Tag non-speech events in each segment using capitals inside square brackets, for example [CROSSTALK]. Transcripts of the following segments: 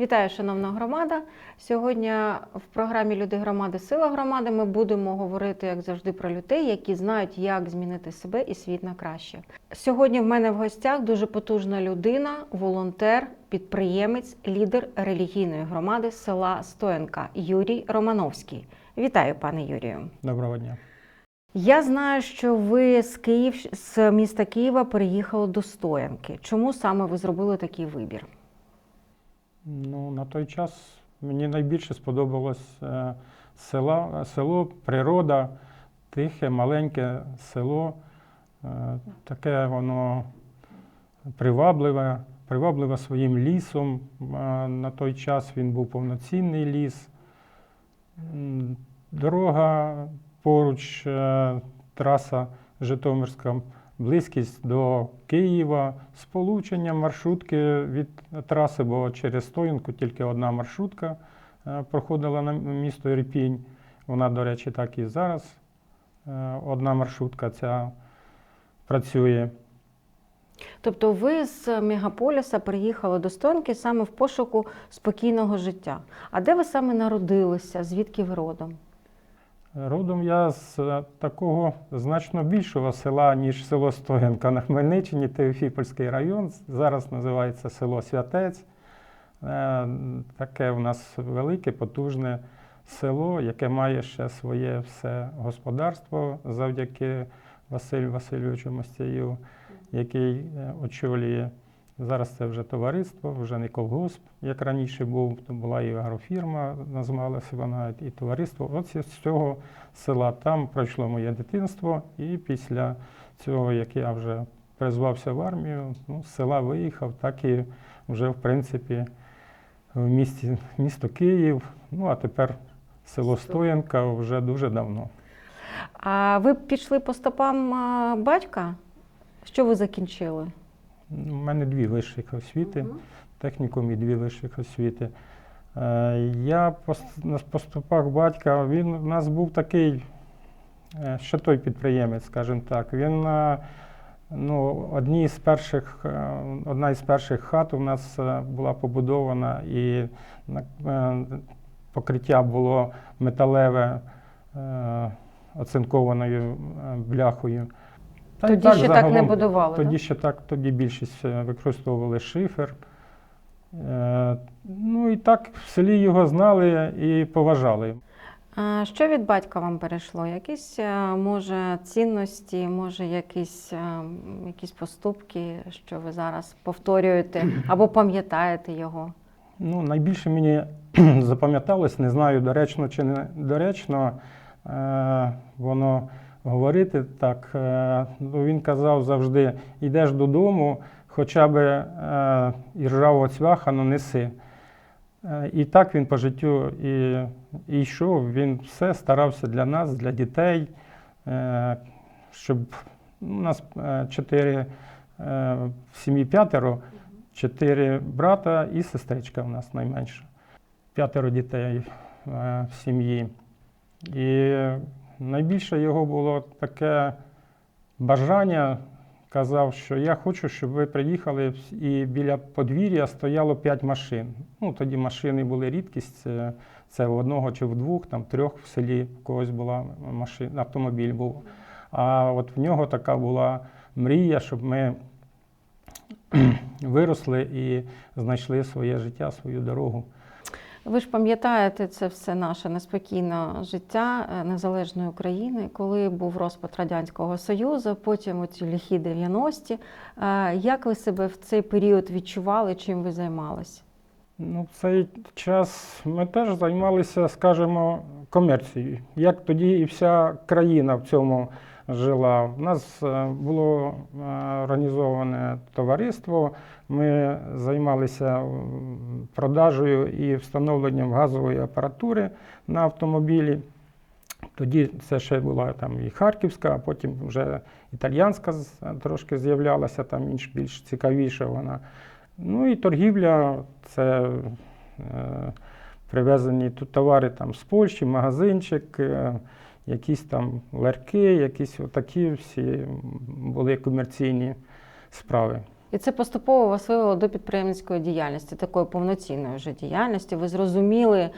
Вітаю, шановна громада. Сьогодні в програмі Люди громади, сила громади ми будемо говорити, як завжди, про людей, які знають, як змінити себе і світ на краще. Сьогодні в мене в гостях дуже потужна людина, волонтер, підприємець, лідер релігійної громади села Стоянка Юрій Романовський. Вітаю, пане Юрію. Доброго дня. Я знаю, що ви з Київ з міста Києва переїхали до Стоянки. Чому саме ви зробили такий вибір? Ну, на той час мені найбільше сподобалось е, села, село, природа, тихе, маленьке село. Е, таке воно привабливе, привабливе своїм лісом. Е, на той час він був повноцінний ліс. Дорога поруч, траса Житомирська, близькість до Києва, сполучення маршрутки від траси, бо через Стоїнку тільки одна маршрутка е, проходила на місто Ірпінь. Вона, до речі, так і зараз. е, Одна маршрутка ця працює. Тобто ви з мегаполіса приїхали до Стоянки саме в пошуку спокійного життя. А де ви саме народилися? Звідки ви родом? Родом я з е, такого значно більшого села, ніж село Стоянка на Хмельниччині, Теофіпольський район. Зараз називається село Святець. Е, Таке у нас велике, потужне село, яке має ще своє все господарство завдяки Василю Васильовичу Мостяю, який е, очолює. Зараз це вже товариство, вже не колгосп, як раніше був, то була і агрофірма, називалася вона, і товариство. От з цього села там пройшло моє дитинство, і після цього, як я вже призвався в армію, ну, з села виїхав, так і вже, в принципі, в місті, місто Київ, ну а тепер село Стоянка вже дуже давно. А ви пішли по стопам батька? Що ви закінчили? У мене дві вищих освіти. технікум і дві вищих освіти. Е, Я по, с- на поступах батька, він у нас був такий, е, ще той підприємець, скажімо так. Він е, ну, одні з перших, одна із перших хат у нас була побудована і покриття було металеве, оцинкованою бляхою. Та Тоді ще так не загалом- будували. тоді да? ще так, тоді більшість е, використовували шифер. Е, ну і так в селі його знали і поважали. А що від батька вам перейшло? Якісь, е, може, цінності, може, якісь, е, якісь поступки, що ви зараз повторюєте або пам'ятаєте його? Ну, найбільше мені [CLEARS THROAT] запам'яталось, не знаю, доречно чи не доречно е, воно говорити так. Е, ну, він казав завжди: йдеш додому, хоча б е, і цвяха, ну неси. Е, І так він по життю і, і йшов. Він все старався для нас, для дітей, щоб ну, у нас чотири в сім'ї п'ятеро, чотири брата і сестричка у нас найменша. П'ятеро дітей в сім'ї. І найбільше його було таке бажання. Казав, що я хочу, щоб ви приїхали і біля подвір'я стояло п'ять машин. Ну, тоді машини були рідкість, це, це в одного чи в двох, там трьох в селі в когось була машина, автомобіль був. А от в нього така була мрія, щоб ми [CLEARS THROAT] виросли і знайшли своє життя, свою дорогу. Ви ж пам'ятаєте це все наше неспокійне життя е, незалежної України, коли був розпад Радянського Союзу, потім оці ліхі 90-ті. Е, Як ви себе в цей період відчували, чим ви займалися? Ну, в цей час ми теж займалися, скажімо, комерцією. Як тоді і вся країна в цьому жила. У нас е, було е, організоване товариство. Ми займалися продажею і встановленням газової апаратури на автомобілі. Тоді це ще була там і Харківська, а потім вже італіянська трошки з'являлася, там інш більш цікавіша вона. Ну і торгівля це е, привезені тут товари там з Польщі, магазинчик, е, якісь там ларки, якісь такі всі були комерційні справи. І це поступово вас вивело до підприємницької діяльності, такої повноцінної вже діяльності. Ви зрозуміли,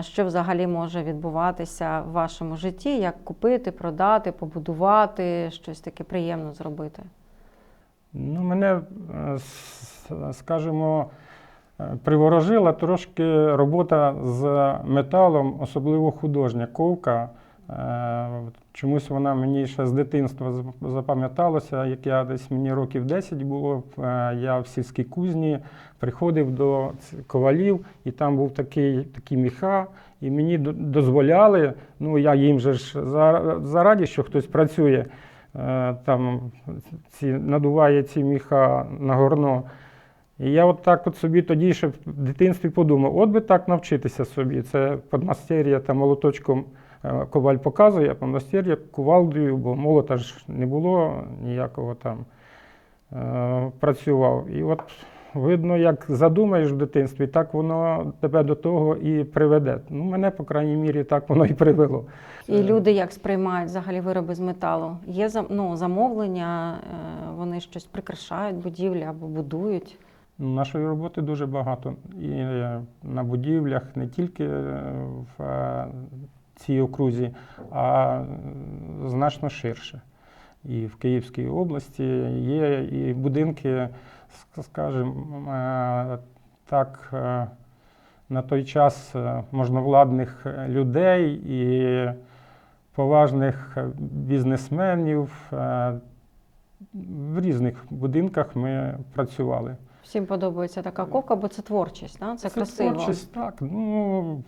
що взагалі може відбуватися в вашому житті, як купити, продати, побудувати, щось таке приємно зробити. Ну, мене, е, скажімо, е, приворожила трошки робота з металом, особливо художня ковка. Е, Чомусь вона мені ще з дитинства зап- запам'яталася, як я десь мені років 10 було, е, я в сільській кузні приходив до ковалів, і там був такий, такі міха, і мені дозволяли, ну я їм же ж за, за що хтось працює, е, там ці, надуває ці міха на горно. І я от так от собі тоді ще в дитинстві подумав, от би так навчитися собі. Це подмастер'я та молоточком коваль показує, а подмастер'я кувалдою, бо молота ж не було ніякого там. е, Працював. І от видно, як задумаєш в дитинстві, так воно тебе до того і приведе. Ну, мене, по крайній мірі, так воно і привело. І люди як сприймають взагалі вироби з металу? Є ну, замовлення, е, вони щось прикрашають будівлі або будують. Ну, Нашої роботи дуже багато. І е, на будівлях не тільки е, в е, цій окрузі, а значно ширше. І в Київській області є і будинки, ск- скажімо, е, так, е, на той час е, можновладних людей і поважних бізнесменів. В різних будинках ми працювали. Всім подобається така ковка, бо це творчість, да? це, красиво. Творчість, так. Ну,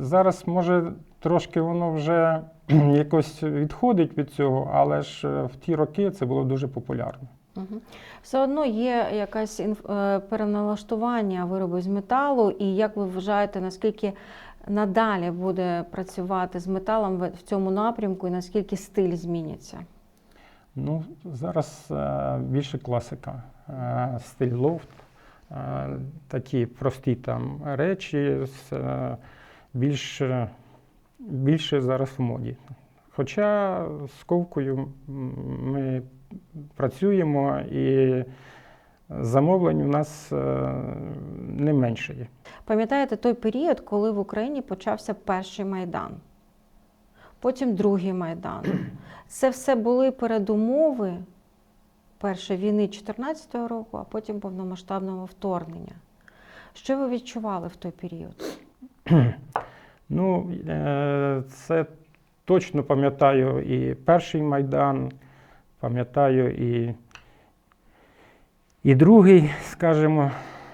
зараз, може, трошки воно вже [CLEARS THROAT] якось відходить від цього, але ж е, в ті роки це було дуже популярно. Все одно є якесь інф- е, переналаштування виробів з металу, і як ви вважаєте, наскільки надалі буде працювати з металом в цьому напрямку, і наскільки стиль зміниться? Ну, зараз е, більше класика, стиль лофт, е, такі прості там речі, е, більш, е, більше зараз в моді. Хоча з ковкою ми працюємо і замовлень у нас е, не менше є. Пам'ятаєте той період, коли в Україні почався перший майдан, потім другий майдан. Це все були передумови першої війни 2014 року, а потім повномасштабного вторгнення. Що ви відчували в той період? [CLEARS THROAT] Ну, е, це точно пам'ятаю і перший Майдан, пам'ятаю і, і другий, скажімо.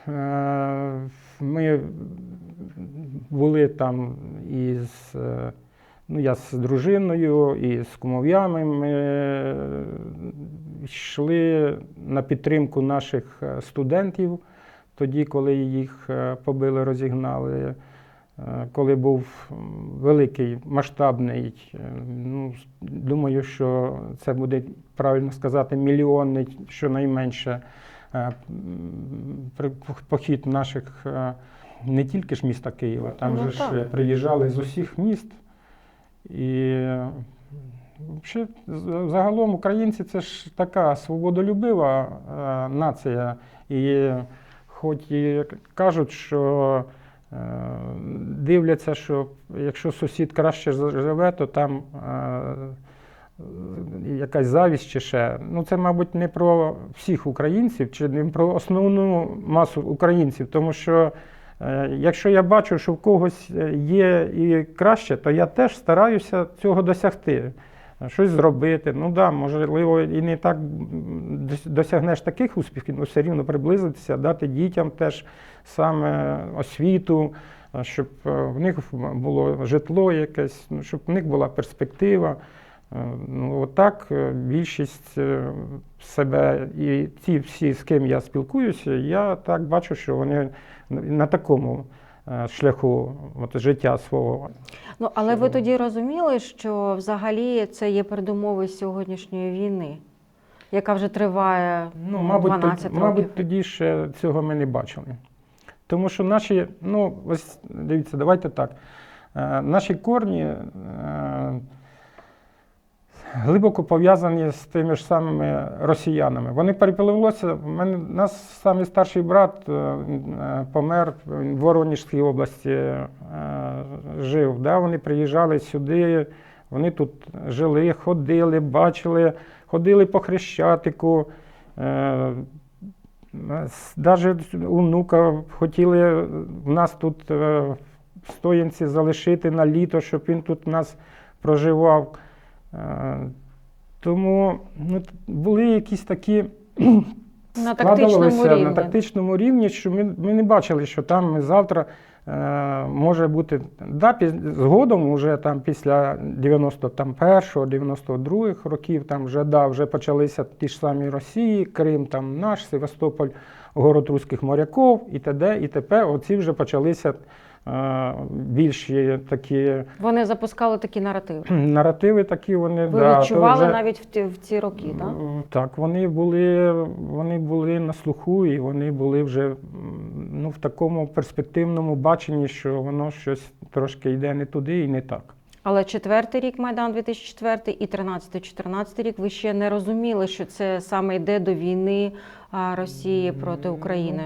Е, Ми були там із, е, ну, я з дружиною і з кумов'ями. Ми е, йшли на підтримку наших е, студентів, тоді, коли їх е, побили, розігнали. Коли був великий масштабний, ну, думаю, що це буде правильно сказати, мільйонний, щонайменше, похід наших не тільки ж міста Києва, там Ну, же ж так. приїжджали з усіх міст. І взагалі, загалом українці це ж така свободолюбива е, нація. І хоч і кажуть, що е, дивляться, що якщо сусід краще живе, то там е, якась завість чи ще. Ну, це, мабуть, не про всіх українців, чи не про основну масу українців, тому що. Е, Якщо я бачу, що в когось е, є і краще, то я теж стараюся цього досягти, щось зробити. Ну да, можливо, і не так досягнеш таких успіхів, але все рівно приблизитися, дати дітям теж саме освіту, е, щоб в них було житло якесь, ну, щоб в них була перспектива. Ну, отак більшість себе і ті всі, з ким я спілкуюся, я так бачу, що вони на такому е, шляху от, життя свого. Ну, але ви тоді розуміли, що взагалі це є передумови сьогоднішньої війни, яка вже триває Ну, ну, мабуть, 12 тоді, років. мабуть, тоді ще цього ми не бачили. Тому що наші, ну, ось дивіться, давайте так. Е, наші корні, е, глибоко пов'язані з тими ж самими росіянами. Вони перепливлося. У мене нас самий старший брат е, е, помер в Воронежській області е, жив. Да? Вони приїжджали сюди, вони тут жили, ходили, бачили, ходили по Хрещатику. Навіть онука хотіли в нас тут в стоянці залишити на літо, щоб він тут нас проживав. Тому ну, були якісь такі [CLEARS THROAT] На тактичному рівні. на тактичному рівні, що ми, ми не бачили, що там ми завтра е, може бути. Да, піз- згодом, уже там після 91-го, 92-х років, там вже, да, вже почалися ті ж самі Росії, Крим, там наш, Севастополь, город руських моряків і т.д. і т.п. Оці вже почалися е, більші такі Вони запускали такі наративи. наративи, такі вони Ви да, відчували вже- навіть в ті, в ці роки, так? Так, вони були, вони були на слуху, і вони були вже ну, в такому перспективному баченні, що воно щось трошки йде не туди і не так. Але четвертий рік Майдан 2004 і 13-14 рік ви ще не розуміли, що це саме йде до війни Росії проти України.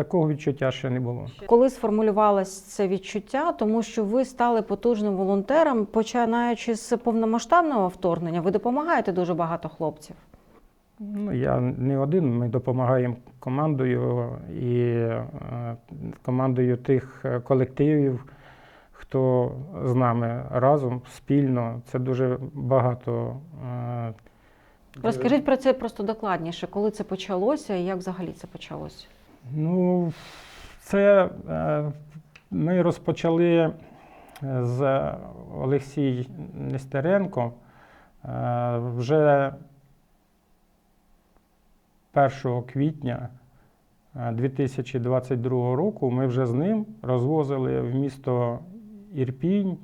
Такого відчуття ще не було. Коли сформулювалось це відчуття, тому що ви стали потужним волонтером, починаючи з повномасштабного вторгнення, ви допомагаєте дуже багато хлопців. Ну, я не один, ми допомагаємо командою і е, командою тих е, колективів, хто з нами разом, спільно. Це дуже багато. е, Розкажіть про це просто докладніше, коли це почалося і як взагалі це почалося? Ну, це е, ми розпочали е, з Олексій Нестеренко е, вже 1 квітня е, 2022 року. Ми вже з ним розвозили в місто Ірпінь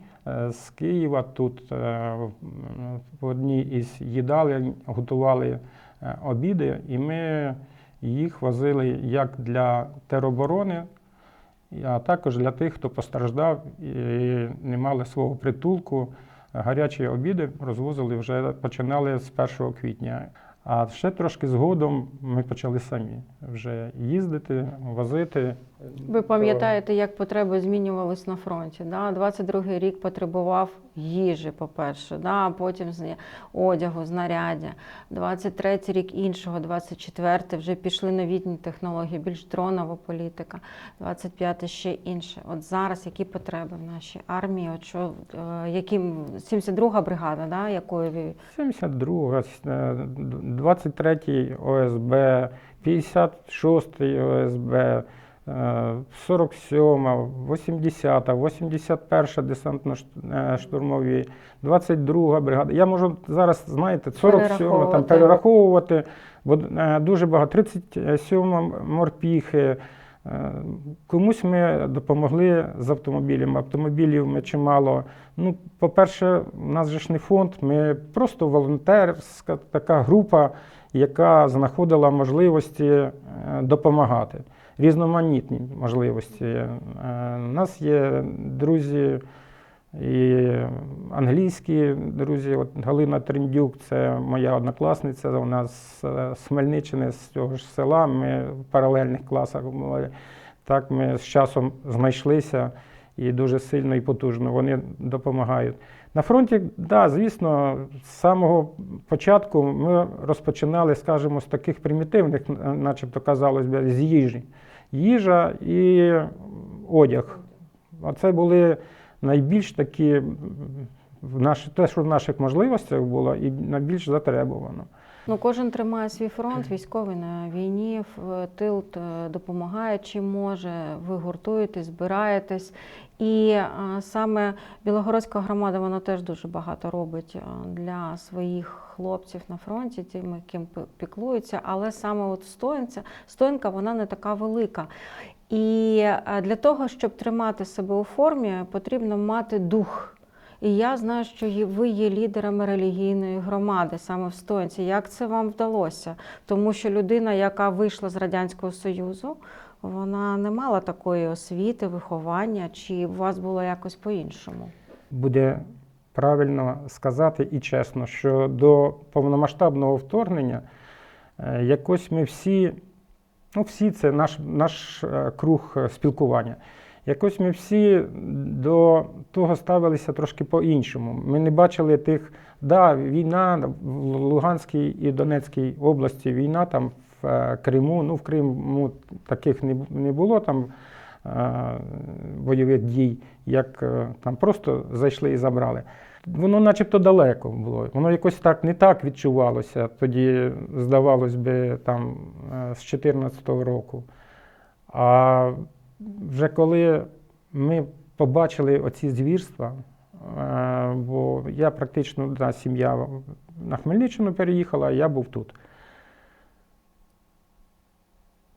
з Києва. Тут в- одній із їдалень готували обіди, і ми їх возили як для тероборони, а також для тих, хто постраждав і не мали свого притулку. Гарячі обіди розвозили вже починали з 1 квітня. А ще трошки згодом ми почали самі вже їздити, возити. Ви пам'ятаєте, як потреби змінювались на фронті? Да? 22-й рік потребував їжі, по-перше, да? потім з- одягу, знаряддя. 23-й рік іншого, 24-й вже пішли новітні технології, більш дронова політика. 25-й ще інше. От зараз які потреби в нашій армії? От що, е, яким 72-га бригада, да? якою ви 72, е, 23 ОСБ, 56 ОСБ, е, 47, 80, 81 десантно-штурмові, 22 бригада. Я можу зараз, знаєте, 47 там Перераховувати. бо е, дуже багато. 37 морпіхи. Е, Комусь ми допомогли з автомобілем. Автомобілів ми чимало. Ну, по-перше, у нас же ж не фонд, ми просто волонтерська така група, яка знаходила можливості е, допомагати. Різноманітні можливості. Е, У нас є друзі і англійські друзі. От Галина Трендюк, це моя однокласниця. Вона з е, з цього ж села. Ми в паралельних класах були. Так ми з часом знайшлися і дуже сильно і потужно вони допомагають. На фронті, да, звісно, з самого початку ми розпочинали, скажімо, з таких примітивних, начебто казалось би, з їжі. Їжа і одяг. Оце були найбільш такі те, що в наших можливостях було, і найбільш затребувано. Ну, кожен тримає свій фронт, військовий на війні, тил е, допомагає чим може. Ви гуртуєтесь, збираєтесь. І е, саме Білогородська громада вона теж дуже багато робить е, для своїх хлопців на фронті, тим, ким пі- піклуються. Але саме от стоянця, стоянка вона не така велика. І для того, щоб тримати себе у формі, потрібно мати дух. І я знаю, що ви є лідерами релігійної громади саме в Стоянці. Як це вам вдалося? Тому що людина, яка вийшла з Радянського Союзу, вона не мала такої освіти, виховання, чи у вас було якось по-іншому? Буде правильно сказати і чесно, що до повномасштабного вторгнення е, якось ми всі, ну всі це наш, наш е, круг е, спілкування. Якось ми всі до того ставилися трошки по-іншому. Ми не бачили тих, да, війна в Луганській і Донецькій області, війна там в е, Криму. Ну, в Криму таких не, було там е, бойових дій, як е, там просто зайшли і забрали. Воно начебто далеко було. Воно якось так не так відчувалося. Тоді, здавалось би, там з 2014 року. А вже коли ми побачили оці звірства, е, бо я практично да, сім'я на Хмельниччину переїхала, а я був тут.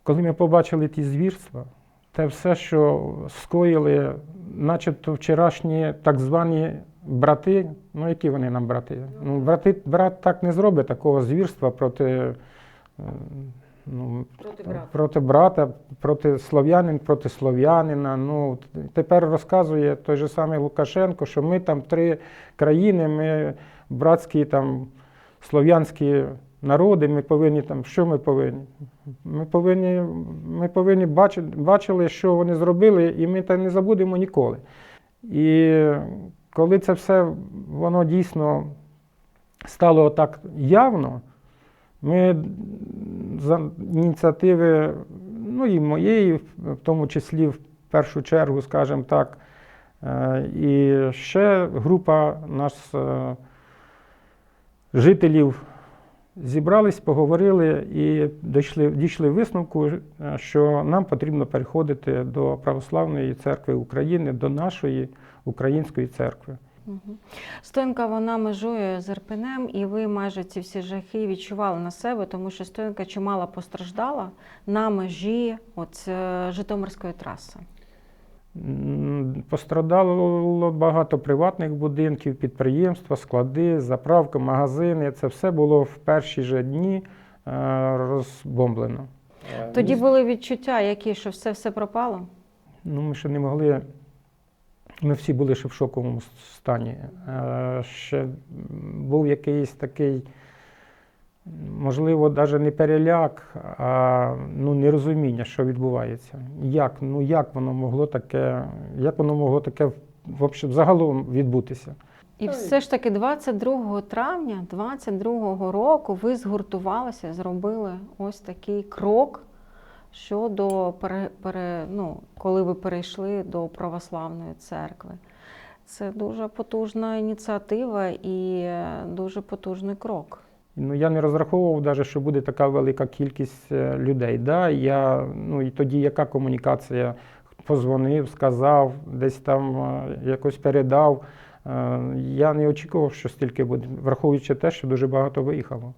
Коли ми побачили ті звірства, те все, що скоїли, начебто вчорашні так звані брати, ну які вони нам брати? Ну, брати, брат так не зробить такого звірства проти, е, ну, Проти проти брата, проти слов'янин, проти слов'янина. Ну, тепер розказує той же самий Лукашенко, що ми там три країни, ми братські там слов'янські народи, ми повинні там, що ми повинні? Ми повинні, ми повинні бачити, бачили, що вони зробили, і ми так не забудемо ніколи. І коли це все воно дійсно стало так явно, ми за ініціативи, ну і моєї, в тому числі в першу чергу, скажімо так, е, і ще група нас е, жителів зібрались, поговорили і дійшли, дійшли висновку, е, що нам потрібно переходити до Православної церкви України, до нашої української церкви. Мгм. Стоянка вона межує з Ірпенем, і ви майже ці всі жахи відчували на себе, тому що стоянка чимало постраждала на межі от, е, Житомирської траси. Пострадало багато приватних будинків, підприємства, склади, заправки, магазини. Це все було в перші же дні е, розбомблено. Тоді були відчуття, які що все все пропало. Ну, ми ще не могли. Ми всі були ще в шоковому стані. Е, Ще був якийсь такий, можливо, навіть не переляк, а ну, нерозуміння, що відбувається. Як, ну, як воно могло таке, як воно могло таке загалом відбутися? І все ж таки 22 травня 22 року ви згуртувалися, зробили ось такий крок щодо пере, пере, ну, коли ви перейшли до православної церкви. Це дуже потужна ініціатива і дуже потужний крок. Ну, я не розраховував навіть, що буде така велика кількість е, людей. Да? Я, ну, і тоді яка комунікація? Позвонив, сказав, десь там е, якось передав. Е, Я не очікував, що стільки буде, враховуючи те, що дуже багато виїхало.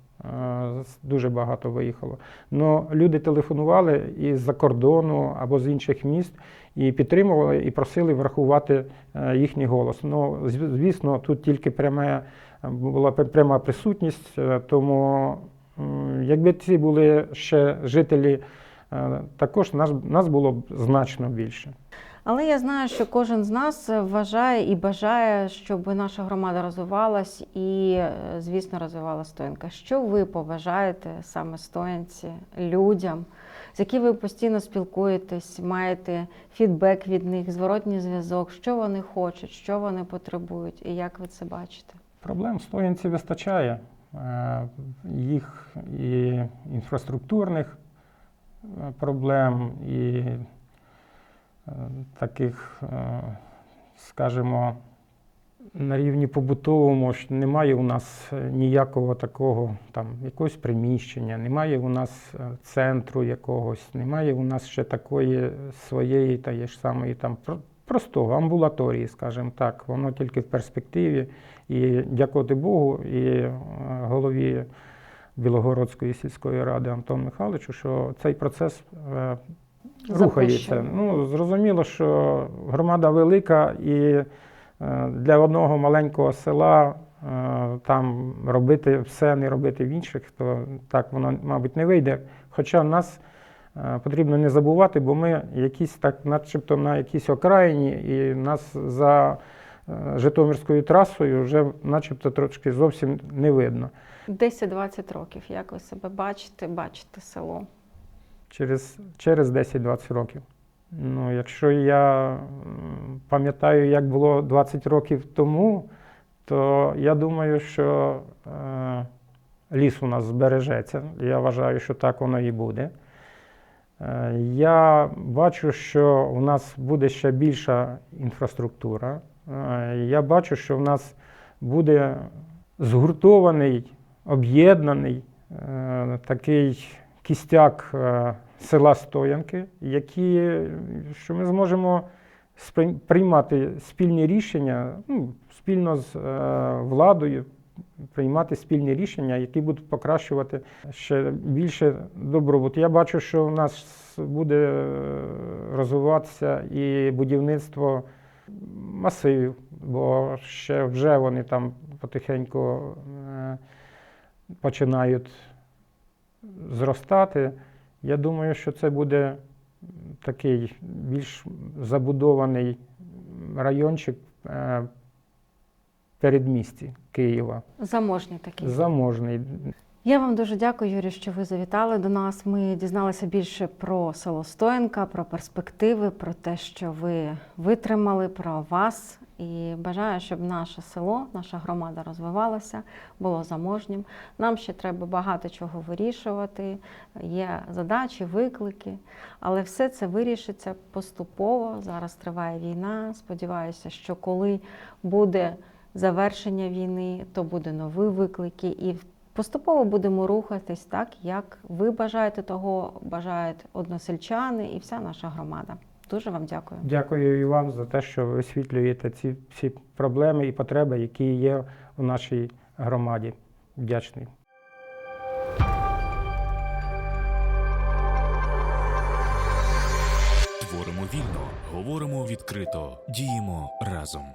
Дуже багато виїхало. Но люди телефонували із-за кордону або з інших міст і підтримували, і просили врахувати е, їхній голос. Ну, звісно, тут тільки пряме була пряма присутність, е, тому якби ці були ще жителі, е, також нас було б значно більше. Але я знаю, що кожен з нас вважає і бажає, щоб наша громада розвивалась і, е, звісно, розвивала стоянка. Що ви побажаєте саме стоянці, людям, з якими ви постійно спілкуєтесь, маєте фідбек від них, зворотній зв'язок, що вони хочуть, що вони потребують, і як ви це бачите? Проблем Стоянці вистачає. Е, Їх і інфраструктурних е, проблем, і таких, е, скажімо, на рівні побутовому ж немає у нас е, ніякого такого там якогось приміщення, немає у нас е, центру якогось, немає у нас ще такої своєї та ж самої там простого амбулаторії, скажімо так. Воно тільки в перспективі. І дякувати Богу і голові Білогородської сільської ради Антону Михайловичу, що цей процес рухається. Ну, зрозуміло, що громада велика і е, для одного маленького села е, там робити все, не робити в інших, то так воно, мабуть, не вийде. Хоча нас е, потрібно не забувати, бо ми якісь так, начебто на якійсь окраїні, і нас за Житомирською трасою вже начебто трошки зовсім не видно. 10-20 років. Як ви себе бачите, бачите село? Через, через 10-20 років. Ну, якщо я пам'ятаю, як було 20 років тому, то я думаю, що е, ліс у нас збережеться. Я вважаю, що так воно і буде. Е, я бачу, що у нас буде ще більша інфраструктура. Е, я бачу, що в нас буде згуртований, об'єднаний е, такий кістяк е, села Стоянки, які, що ми зможемо приймати спільні рішення, ну, спільно з е, владою, приймати спільні рішення, які будуть покращувати ще більше добробут. Я бачу, що у нас буде е, розвиватися і будівництво масивів, бо ще вже вони там потихеньку починають зростати. Я думаю, що це буде такий більш забудований райончик е, передмісті Києва. Заможні такі. Заможний. Я вам дуже дякую, Юрій, що ви завітали до нас. Ми дізналися більше про село Стоянка, про перспективи, про те, що ви витримали, про вас. І бажаю, щоб наше село, наша громада розвивалася, було заможнім. Нам ще треба багато чого вирішувати. Є задачі, виклики, але все це вирішиться поступово. Зараз триває війна. Сподіваюся, що коли буде завершення війни, то буде нові виклики, і поступово будемо рухатись так, як ви бажаєте того, бажають односельчани і вся наша громада. Дуже вам дякую. Дякую і вам за те, що ви висвітлюєте ці всі проблеми і потреби, які є у нашій громаді. Вдячний. Творимо вільно, говоримо відкрито, діємо разом.